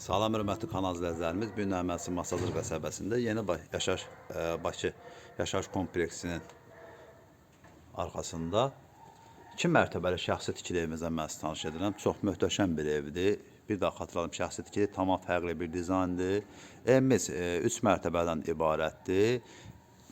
Salam hörmətli kanal izləyicilərimiz, bu gün Masazır qəsəbəsində yeni yaşayış e, Bakı yaşayış kompleksinin arxasında 2 mərtəbəli şəxsi tikili evimizdən mən sizə tanış edirəm. Çox möhtəşəm bir evdir. Bir daha xatırladım, şəxsi tikili tamam fərqli bir dizayndır. Evimiz 3 mərtəbədən ibarətdir.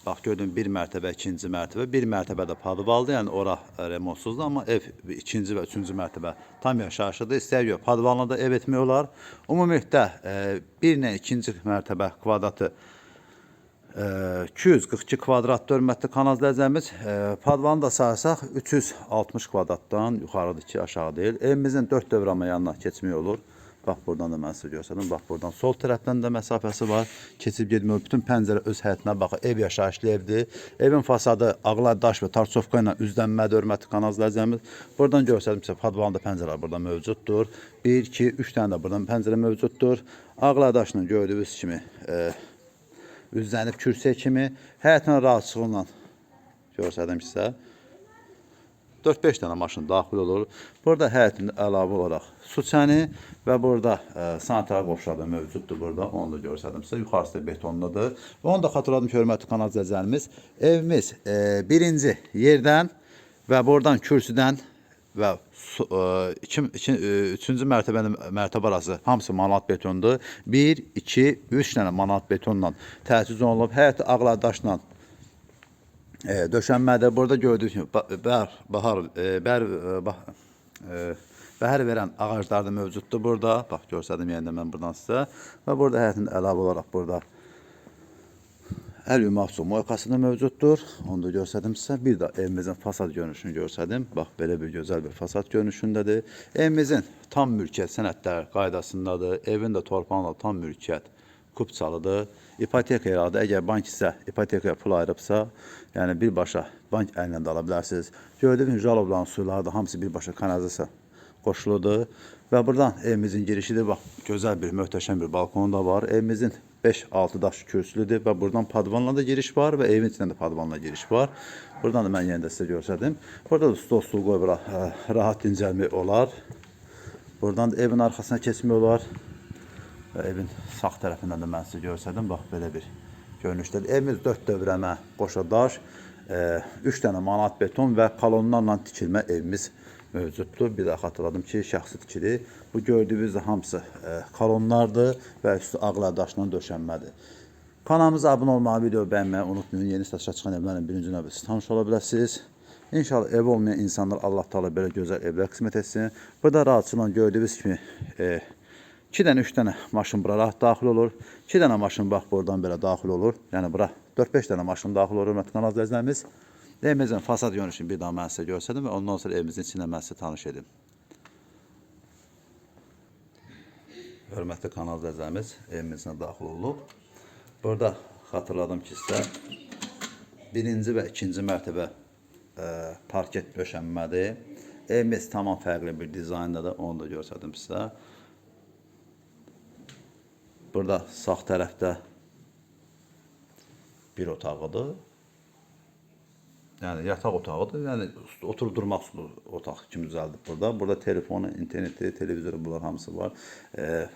Bax gördüm bir mərtəbə, ikinci mərtəbə, bir mərtəbə də padvaldır. Yəni ora e, remontsuzdur, amma ev ikinci və üçüncü mərtəbə tam yaşayışlıdır. İstər yox, padvalına da ev etmək olar. E, bir ilə ikinci mərtəbə kvadratı e, 242 kvadrat hörmətli kanal izləyicilərimiz. E, padvanı da saysaq 360 kvadratdan yuxarıdır ki, aşağı deyil. Evimizin 4 dövrəmə yanına keçmək olur. Bax buradan da mən sizə göstərdim. Bax buradan sol tərəfdən də məsafəsi var. Keçib getmək bütün pəncərə öz həyətinə baxır. Ev yaşayışlı evdir. Evin fasadı ağlar daş və tarçovka ilə üzlənmədir hörmətli kanal izləyicilərimiz. Buradan göstərdim sizə padvanında pəncərələr burada mövcuddur. 1 2 3 dənə də buradan pəncərə mövcuddur. Ağlar daşla gördüyünüz kimi e, üzlənib kürsüyə kimi həyətin rahatçılığıyla göstərdim sizə. 4-5 dənə maşın daxil olur. Burada həyətində əlavə olaraq su çəni və burada e, sanitar qovşağı mövcuddur burada. Onu da göstərdim sizə. Yuxarısı da betonludur. Və onu da xatırladım ki, hörmətli kanal izləyicilərimiz, evimiz e, birinci yerdən və buradan kürsüdən və su, e, iki, iki, e, üçüncü mərtəbənin mərtəbə arası hamısı manat betondur. 1, 2, 3 dənə manat betonla təchiz olunub. Həyət ağlar daşla e, döşənmədə burada gördüyünüz kimi ba- bər, bahar, e, bər, e, bah, e, bəhər verən ağaclar da mövcuddur burada. Bax göstərdim yenə də mən buradan sizə. Və burada həyətin əlavə olaraq burada əl yumaq su moykası da mövcuddur. Onu da göstərdim sizə. Bir də evimizin fasad görünüşünü göstərdim. Bax belə bir gözəl bir fasad görünüşündədir. Evimizin tam mülkiyyət sənədləri qaydasındadır. Evin də torpağında tam mülkiyyət kupçalıdır. İpoteka iradə əgər bank sizə ipotekaya pul ayırıbsa, yəni birbaşa bank əlindən də ala bilərsiniz. Gördüyünüz jalovların suyları da hamısı birbaşa kanalizasiya qoşuludur. Və buradan evimizin girişidir. Bax, gözəl bir, möhtəşəm bir balkonu da var. Evimizin 5-6 daş kürsülüdür və buradan padvanla da giriş var və evin içindən də padvanla giriş var. Buradan da mən yenə də sizə göstərdim. Burada da stol stul qoyub rahat dincəlmək olar. Buradan da evin arxasına keçmək olar. Evin sağ tərəfindən də mən sizə göstərdim. Bax belə bir görünüşdədir. Evimiz 4 dövrəmə qoşa daş, 3 dənə manat beton və kolonlarla tikilmə evimiz mövcuddur. Bir də xatırladım ki, şəxsi tikili. Bu gördüyünüz də hamısı e, kolonlardır və üstü ağlar daşla döşənmədir. Kanalımıza abunə olmağı, video bəyənməyi unutmayın. Yeni satışa çıxan evlərin birinci növbəsi tanış ola bilərsiniz. İnşallah ev olmayan insanlar Allah Taala belə gözəl evlər qismət etsin. Burada rahatçılıqla gördüyünüz kimi e, 2 dənə, 3 dənə maşın bura rahat daxil olur. 2 dənə maşın bax buradan belə daxil olur. Yəni bura 4-5 dənə maşın daxil olur hörmətli kanal izləyicilərimiz. Evimizin fasad görünüşünü bir daha mən sizə göstərdim və ondan sonra evimizin içində mən sizə tanış edim. Hörmətli kanal izləyicilərimiz evimizə daxil olub. Burada xatırladım ki, sizə birinci və ikinci mərtəbə e, parket döşənmədir. Evimiz tamam fərqli bir dizayndadır, onu da göstərdim sizə. Burada sağ tərəfdə bir otağıdır. Yəni yataq otağıdır. Yəni oturub durmaq üçün otaq kimi düzəldib burada. Burada telefonu, interneti, televizoru bunlar hamısı var. E,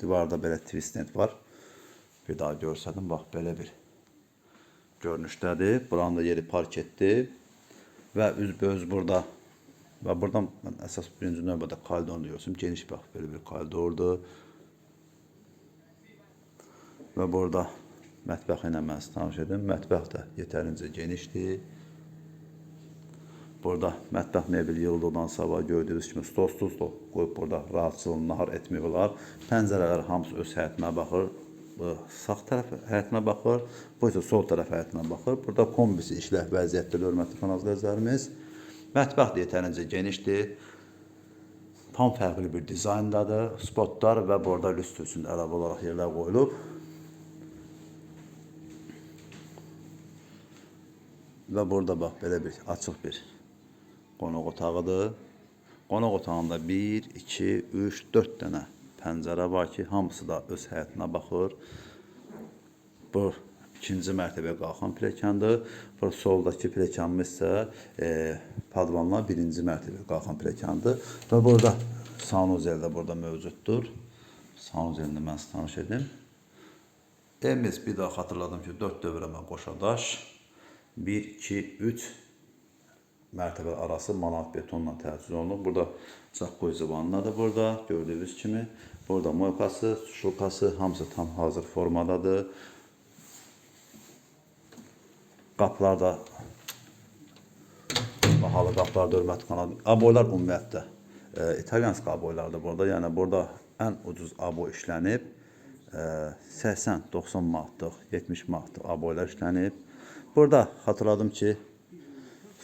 divarda belə twist net var. Bir daha görsədim, bax belə bir görünüşdədir. Buranın da yeri parketdir. Və üzbəüz burada və buradan mən əsas birinci növbədə koridorunu görsəm, geniş bax belə bir koridordur. Və burada mətbəx ilə mən sizə tanış edim. Mətbəx də yetərincə genişdir. Burada mətbəx mebeli yığıldıqdan sonra gördüyünüz kimi stol stul stol qoyub burada rahatçılıqla nahar etmək olar. Pəncərələr hamısı öz həyətinə baxır. Bu sağ tərəf həyətinə baxır, bu isə sol tərəf həyətinə baxır. Burada kombisi işlək vəziyyətdə hörmətli izləyicilərimiz. Mətbəx də yetərincə genişdir. Tam fərqli bir dizayndadır. Spotlar və burada lüstr üçün əlavə olaraq yerlər qoyulub. Və burada bax belə bir açıq bir qonaq otağıdır. Qonaq otağında 1, 2, 3, 4 dənə pəncərə var ki, hamısı da öz həyətinə baxır. Bu ikinci mərtəbəyə qalxan pilləkəndir. Bu soldakı pilləkənimiz isə e, padvanla birinci mərtəbəyə qalxan pilləkəndir. Və burada sanuzel də burada mövcuddur. Sanuzelini mən sizə tanış edim. Evimiz bir daha xatırladım ki 4 dövrəmə qoşadaş 1, 2, 3 mərtəbə arası manat betonla təchiz olunub. Burada Zakkoy vannadır burada gördüyünüz kimi. Burada moykası, şulkası hamısı tam hazır formadadır. Qapılar da bahalı qapılar hörmətli kanal. Aboylar ümumiyyətlə e, İtalyansk aboylardır burada. Yəni burada ən ucuz abo işlənib. E, 80-90 manatlıq, 70 manatlıq aboylar işlənib. Burada xatırladım ki,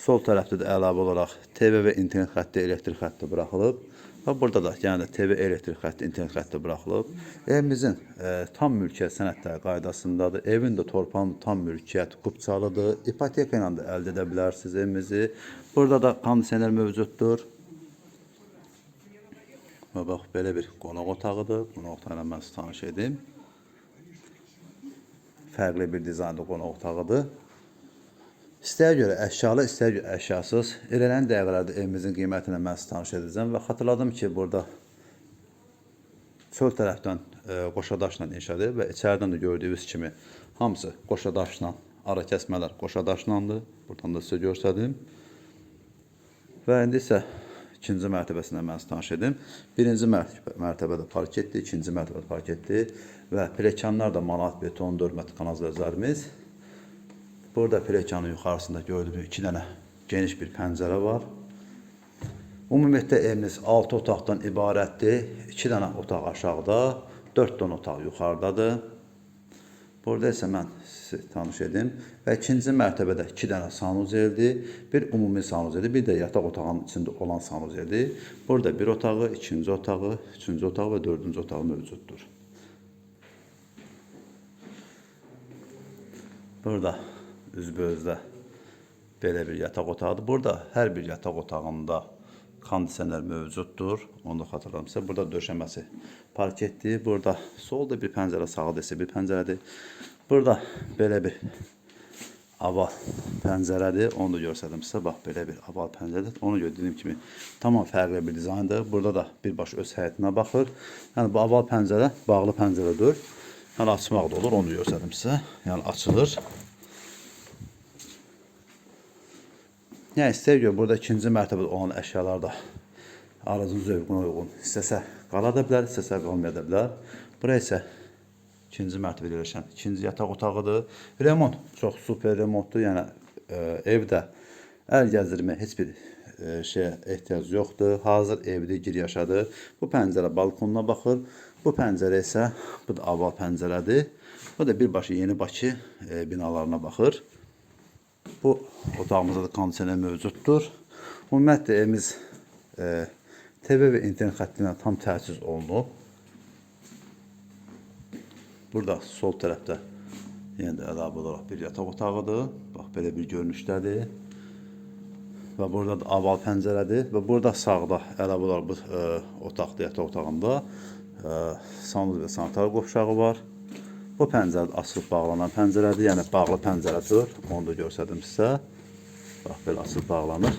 sol tərəfdə də əlavə olaraq TV və internet xətti, elektrik xətti buraxılıb. Və burada da yəni TV, elektrik xətti, internet xətti buraxılıb. Evimizin e, tam mülkiyyət sənədləri qaydasındadır. Evin də torpağın tam mülkiyyət qupçalıdır. İpoteka ilə də əldə edə bilərsiniz evimizi. Burada da kondisioner mövcuddur. Və bax belə bir qonaq otağıdır. Qonaq otağı ilə mən sizə tanış edim. Fərqli bir dizaynda qonaq otağıdır. İstəyə görə əşyalı, istəyə görə əşyasız. Elələn dəqiqələrdə evimizin qiymətinə mən sizə tanış edəcəm və xatırladım ki, burada çöl tərəfdən e, qoşadaşla inşadır və içəridən də gördüyünüz kimi hamısı qoşadaşla, ara kəsmələr qoşadaşlandır. Buradan da sizə göstərdim. Və indi isə ikinci mərtəbəsindən mən sizə tanış edim. Birinci mərtəbə, mərtəbədə parketdir, ikinci mərtəbədə parketdir və pilləkənlər də manat beton, dörmət kanalizlərimiz. Burada pilləkənin yuxarısında gördüyünüz iki dənə geniş bir pəncərə var. Ümumiyyətlə evimiz 6 otaqdan ibarətdir. 2 dənə otaq aşağıda, 4 dənə otaq yuxarıdadır. Burada isə mən sizi tanış edim və ikinci mərtəbədə 2 dənə sanuzeldir. Bir ümumi sanuzeldir, bir də yataq otağının içində olan sanuzeldir. Burada bir otağı, ikinci otağı, üçüncü otağı və dördüncü otağı mövcuddur. Burada üzbözdə belə bir yataq otağıdır. Burada hər bir yataq otağında kondisioner mövcuddur. Onu da. Burada döşəməsi parketdir. Burada solda bir pəncərə, sağda isə bir pəncərədir. Burada belə bir aval pəncərədir. Onu da göstərdim sizə. Bax belə bir aval pəncərədir. Onu görə kimi tamam fərqli bir dizayndır. Burada da birbaşa öz həyətinə baxır. Yəni bu aval pəncərə bağlı pəncərədir. Yəni açmaq da olur. Onu göstərdim sizə. Yəni açılır. İstəyə görə burada ikinci mərtəbədə olan əşyalar da aracın zövqünə uyğun istəsə qala da bilər, istəsə qalmaya da bilər. Bura isə ikinci mərtəbədə yerləşən ikinci yataq otağıdır. Remont çox super remontdur. Yəni e, evdə əl gəzdirmə heç bir e, şeyə ehtiyac yoxdur. Hazır evdə gir yaşadır. Bu pəncərə balkonuna baxır. Bu pəncərə isə bu da aval pəncərədir. Bu da birbaşa Yeni Bakı e, binalarına baxır. Bu otağımızda da kondisioner mövcuddur. Ümumiyyətlə evimiz e, TV və internet xətti ilə tam təchiz olunub. Burada sol tərəfdə yenə də əlavə olaraq bir yataq otağıdır. Bax belə bir görünüşdədir. Və burada da aval pəncərədir və burada sağda əlavə olaraq bu e, otaqda, yataq otağında e, sanuz və sanitar qovşağı var. Bu pəncərə açılıb bağlanan pəncərədir, yəni bağlı pəncərədir. Onu da göstərdim sizə. Bax belə açılıb bağlanır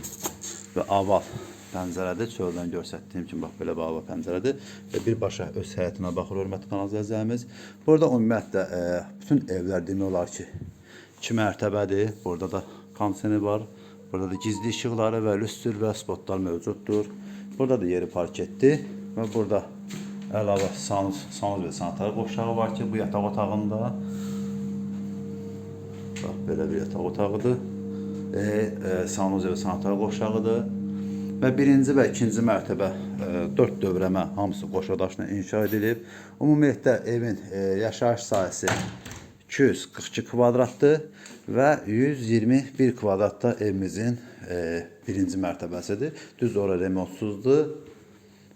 və aval pəncərədir. Çöldən göstərdiyim kimi bax belə aval pəncərədir və birbaşa öz həyətinə baxır hörmətli izləyicilərimiz. Burada ümumiyyətlə e, bütün evlər demək olar ki, 2 mərtəbədir. Burada da kondisioner var. Burada da gizli işıqları və lüstr və spotlar mövcuddur. Burada da yeri parketdir və burada əlavə sanuz, sanuz və sanitar qovşağı var ki, bu yataq otağında. Bax belə bir yataq otağıdır. E, e, sanuz və sanitar qovşağıdır. Və birinci və ikinci mərtəbə e, 4 dövrəmə hamısı qoşadaşla inşa edilib. Ümumiyyətlə evin e, yaşayış sahəsi 242 kvadratdır və 121 kvadratda evimizin e, birinci mərtəbəsidir. Düz ora remontsuzdur.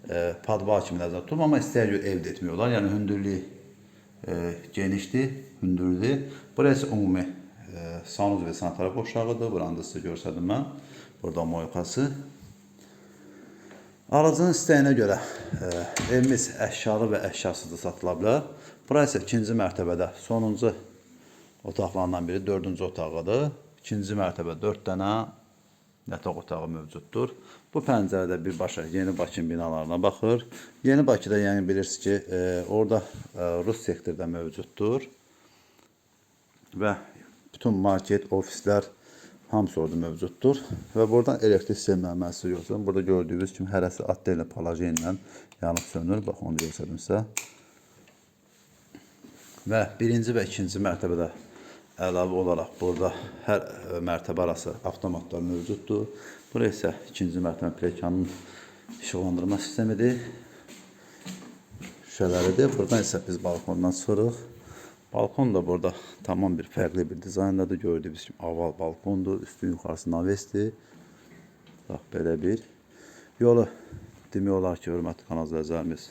E, tutulub, amma istəyə görə ev də etmiyorlar. Yəni hündürlüyü e, genişdir, hündürdür. Burası ümumi e, sanuz və sanitar qovşağıdır. Buranı da sizə göstərdim mən. Burada moykası. Aracın istəyinə görə e, evimiz əşyalı və əşyasız da satıla bilər. Bura isə ikinci mərtəbədə sonuncu otaqlarından biri dördüncü otağıdır. İkinci mərtəbə dörd dənə yataq otağı mövcuddur. Bu pəncərədə birbaşa Yeni Bakının binalarına baxır. Yeni Bakıda yəni bilirsiniz ki, e, orada e, Rus sektorda mövcuddur. Və bütün market, ofislər hamısı orada mövcuddur. Və buradan elektrik sistemləri məhsul yoxdur. Burada gördüyünüz kimi hərəsi atlə palajenlə yanıb sönür. Bax onu göstərdim sizə. Və birinci və ikinci mərtəbədə əlavə olaraq burada hər ə, mərtəbə arası avtomatlar mövcuddur. Bura isə ikinci mərtəbə plekanın işıqlandırma sistemidir. Şüşələridir. Buradan isə biz balkondan çıxırıq. Balkon da burada tamam bir fərqli bir dizayndadır. Gördüyünüz kimi oval balkondur. Üstü yuxarısı navesdir. Bax belə bir yolu demək olar ki, hörmətli izləyicilərimiz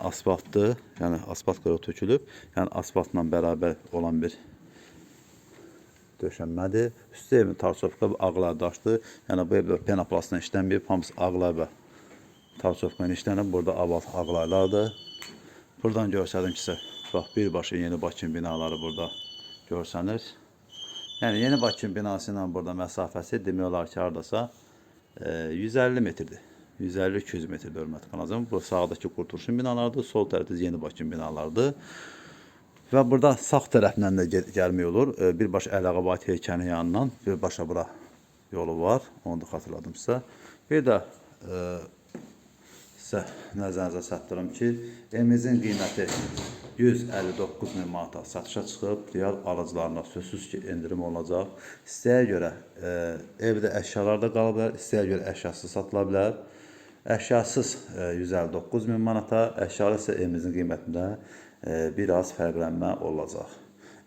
asfaltdır. Yəni asfalt qırıq tökülüb. Yəni asfaltla bərabər olan bir döşənmədir. Üstü evin tarçovka ağlar daşdır. Yəni bu evdə penaplasla işlənməyib, hamısı ağlar və tarçovka ilə işlənib. Burada aval ağlarlardır. Buradan görsədim ki, bax birbaşa Yeni Bakının binaları burada görsənir. Yəni Yeni Bakının binası ilə burada məsafəsi demək olar ki, hardasa e, 150 metrdir. 150-200 metrdir hörmətli kanalcığım. Bu sağdakı Qurtuluşun binalarıdır, sol tərəfdə Yeni Bakının binalarıdır. Və burada sağ tərəfindən də gel- gəlmək olur. E, Birbaşa Ələqabat heykəlinin yanından birbaşa bura yolu var. Onu da xatırladım sizə. Bir də e, sizə nəzərinizə çatdırım ki, evimizin qiyməti 159 min manata satışa çıxıb. Real alıcılarına sözsüz ki, endirim olacaq. İstəyə görə e, evdə əşyalar da qala bilər, istəyə görə əşyasız satıla bilər. Əşyasız e, 159 min manata, əşyalı isə evimizin qiymətində biraz fərqlənmə olacaq.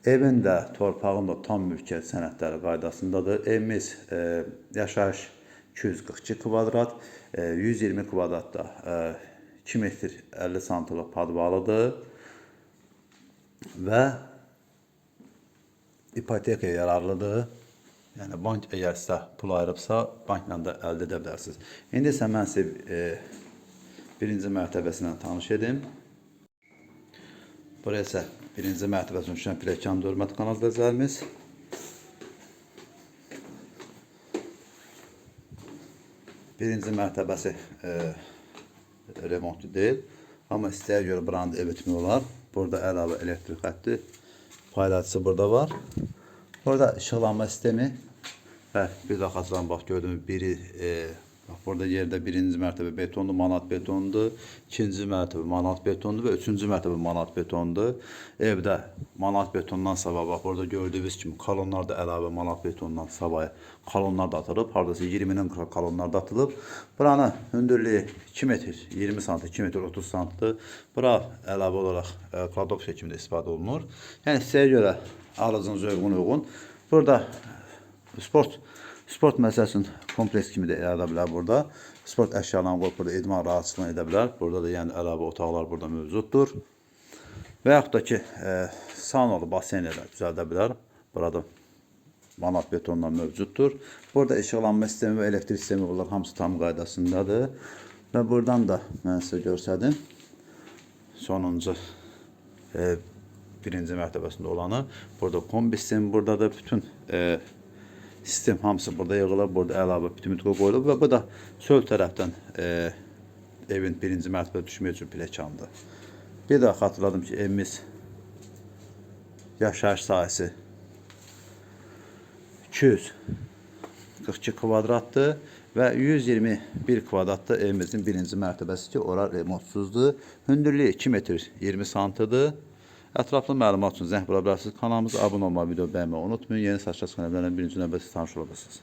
Evin də, torpağın da tam mülkiyyət sənədləri qaydasındadır. Evimiz e, yaşayış 242 kvadrat, e, 120 kvadratda e, 2 metr 50 santimlik padvalıdır və ipotekaya yararlıdır. Yəni bank əgər sizə pul ayırıbsa, bankla da əldə edə bilərsiniz. İndi isə mən sizə e, birinci mərtəbəsindən tanış edim. Buraya isə birinci mərtəbəsində düşən pilləkən hörmətli kanal izləyicilərimiz. Birinci mərtəbəsi e, remontlu deyil. Amma istəyə görə buranı ev etmək olar. Burada əlavə elektrik xətti payladıcısı burada var. Burada işıqlanma sistemi və bir daha xatırlayın bax gördüyünüz biri e, burada yerdə birinci mərtəbə betondur, manat betondur, ikinci mərtəbə manat betondur və üçüncü mərtəbə manat betondur. Evdə manat betondan savayı bax burada gördüyünüz kimi kolonlar da əlavə manat betondan savayı kolonlar da atılıb. Hardasa 20-nin kolonlar da atılıb. Buranın hündürlüyü 2 metr, 20 sm, 2 metr 30 sm. Bura əlavə olaraq e, kladok şəklində istifadə olunur. Yəni sizə görə alıcınıza uyğun uyğun. Burada sport sport məsələsinin kompleks kimi də yarada bilər burada. Sport əşyalarını qoyub burada idman rahatçılığını edə bilər. Burada da yəni əlavə otaqlar burada mövcuddur. Və yaxud da ki, e, saunalı baseynlər düzəldə bilər. Burada manat betonla mövcuddur. Burada işıqlanma sistemi və elektrik sistemi bunlar hamısı tam qaydasındadır. Və buradan da mən sizə göstərdim. Sonuncu e, birinci mərtəbəsində olanı. Burada kombi sistemi buradadır. Bütün e, sistem hamısı burada yığılıb. Burada əlavə bütünlüklə qoyulub və bu da çöl tərəfdən e, evin birinci mərtəbəyə düşmək üçün pilləkəndir. Bir daha xatırladım ki, evimiz yaşayış sahəsi 242 kvadratdır və 121 kvadratda evimizin birinci mərtəbəsi ki, ora remontsuzdur. Hündürlüyü 2 metr 20 santıdır. Ətraflı məlumat üçün zəng vura bilərsiniz. Kanalımıza abunə olmağı, video bəyənməyi unutmayın. Yeni çıxan evlərlə birinci növbəsi tanış ola bilərsiniz.